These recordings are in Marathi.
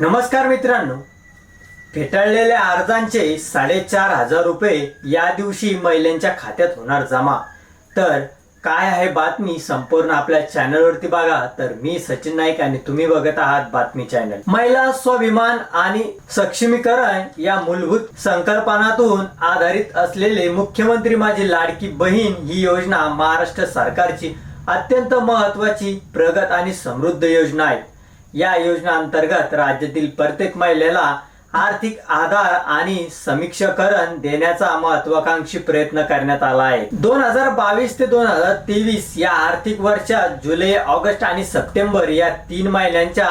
नमस्कार मित्रांनो. फेटाळलेल्या अर्जांचे साडेचार हजार रुपये या दिवशी महिलांच्या खात्यात होणार जमा. तर काय आहे बातमी संपूर्ण आपल्या चॅनलवरती बघा. तर मी सचिन नाईक आणि तुम्ही बघत आहात बातमी चॅनल. महिला स्वाभिमान आणि सक्षमीकरण या मूलभूत संकल्पनातून आधारित असलेले मुख्यमंत्री माझी लाडकी बहीण ही योजना महाराष्ट्र सरकारची अत्यंत महत्वाची प्रगत आणि समृद्ध योजना आहे. या योजना अंतर्गत राज्यातील प्रत्येक महिलेला आर्थिक आधार आणि समीक्षाकरण देण्याचा महत्वाकांक्षी प्रयत्न करण्यात आला आहे. दोन हजार बावीस ते दोन हजार तेवीस या आर्थिक वर्षात जुलै ऑगस्ट आणि सप्टेंबर या तीन महिन्यांच्या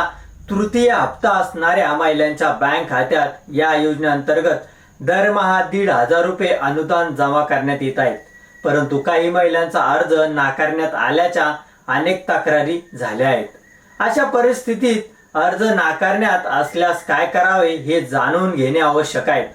तृतीय हप्ता असणाऱ्या महिलांच्या बँक खात्यात या योजनेअंतर्गत दरमहा दीड हजार रुपये अनुदान जमा करण्यात येत आहेत. परंतु काही महिलांचा अर्ज नाकारण्यात आल्याच्या अनेक तक्रारी झाल्या आहेत. अशा परिस्थितीत अर्ज नाकारण्यात असल्यास काय करावे हे जाणून घेणे आवश्यक आहे.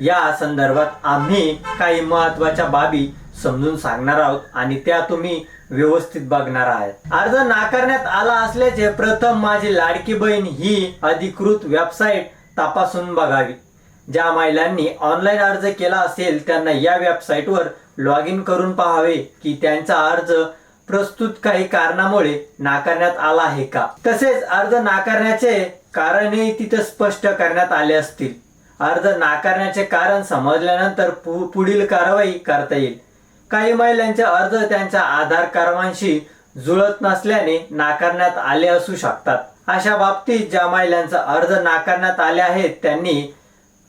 या संदर्भात आम्ही काही महत्त्वाच्या बाबी समजून सांगणार आहोत आणि त्या तुम्ही व्यवस्थित बघणार आहात अर्ज नाकारण्यात आला असल्याचे प्रथम माझी लाडकी बहीण ही अधिकृत वेबसाईट तपासून बघावी. ज्या महिलांनी ऑनलाईन अर्ज केला असेल त्यांना या वेबसाईटवर लॉग इन करून पाहावे की त्यांचा अर्ज प्रस्तुत काही कारणामुळे नाकारण्यात आला आहे का? तसेच अर्ज नाकारण्याचे कारणही तिथे स्पष्ट करण्यात आले असतील. अर्ज नाकारण्याचे कारण समजल्यानंतर पु- पुढील कारवाई करता येईल. काही महिलांचे अर्ज त्यांच्या आधार क्रमांशी जुळत नसल्याने नाकारण्यात आले असू शकतात. अशा बाबतीत ज्या महिलांचा अर्ज नाकारण्यात आले आहेत त्यांनी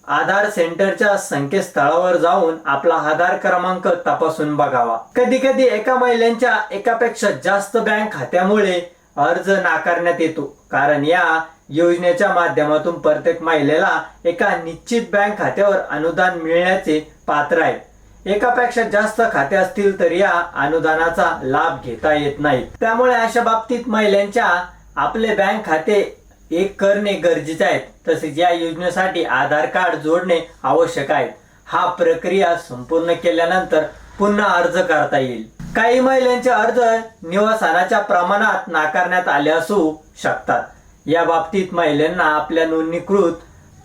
आधार सेंटरच्या संकेतस्थळावर जाऊन आपला आधार क्रमांक तपासून बघावा. कधी कधी एका महिलांच्या एकापेक्षा जास्त बँक खात्यामुळे अर्ज नाकारण्यात येतो. कारण या योजनेच्या माध्यमातून प्रत्येक महिलेला एका निश्चित बँक खात्यावर अनुदान मिळण्याचे पात्र आहे. एकापेक्षा जास्त खाते असतील तर या अनुदानाचा लाभ घेता येत नाही. त्यामुळे अशा बाबतीत महिलांच्या आपले बँक खाते एक करणे गरजेचे आहे. तसेच या योजनेसाठी आधार कार्ड जोडणे आवश्यक आहे. हा प्रक्रिया संपूर्ण केल्यानंतर पुन्हा अर्ज करता येईल. काही महिलांचे अर्ज निवासस्थानाच्या प्रमाणात नाकारण्यात आले असू शकतात. या बाबतीत महिलांना आपल्या नोंदणीकृत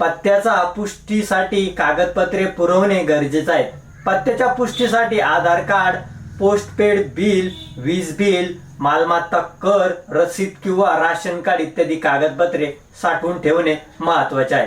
पत्त्याचा पुष्टीसाठी कागदपत्रे पुरवणे गरजेचे आहे. पत्त्याच्या पुष्टीसाठी आधार कार्ड पोस्टपेड बिल वीज बिल मालमत्ता कर रसीद किंवा राशन कार्ड इत्यादी कागदपत्रे साठवून ठेवणे महत्त्वाचे आहे.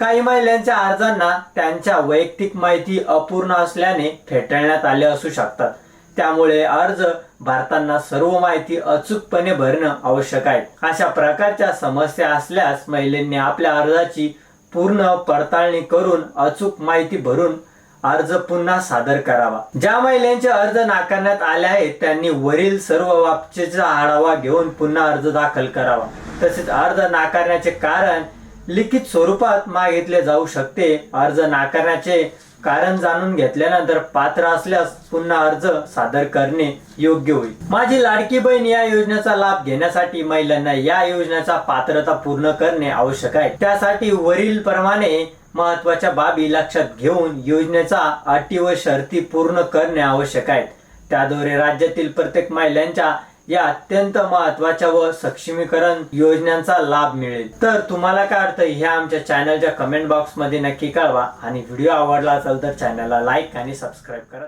काही महिलांच्या अर्जांना त्यांच्या वैयक्तिक माहिती अपूर्ण असल्याने फेटाळण्यात आले असू शकतात. त्यामुळे अर्ज भरताना सर्व माहिती अचूकपणे भरणं आवश्यक आहे. अशा प्रकारच्या समस्या असल्यास महिलांनी आपल्या अर्जाची पूर्ण पडताळणी करून अचूक माहिती भरून अर्ज पुन्हा सादर करावा. ज्या महिलांचे अर्ज नाकारण्यात आले आहेत त्यांनी वरील सर्व बाबतीचा आढावा घेऊन पुन्हा अर्ज दाखल करावा. तसेच अर्ज नाकारण्याचे कारण लिखित स्वरूपात मागितले जाऊ शकते. अर्ज नाकारण्याचे कारण जाणून घेतल्यानंतर पात्र असल्यास पुन्हा अर्ज सादर करणे योग्य होईल. माझी लाडकी बहीण या योजनेचा लाभ घेण्यासाठी महिलांना या योजनेचा पात्रता पूर्ण करणे आवश्यक आहे. त्यासाठी वरील प्रमाणे महत्त्वाच्या बाबी लक्षात घेऊन योजनेचा अटी व शर्ती पूर्ण करणे आवश्यक आहे त्याद्वारे राज्यातील प्रत्येक महिलांच्या या अत्यंत महत्त्वाच्या व सक्षमीकरण योजनांचा लाभ मिळेल. तर तुम्हाला काय अर्थ ह्या आमच्या चॅनलच्या कमेंट बॉक्समध्ये नक्की कळवा. आणि व्हिडिओ आवडला असेल तर चॅनलला लाईक आणि सबस्क्राईब करा.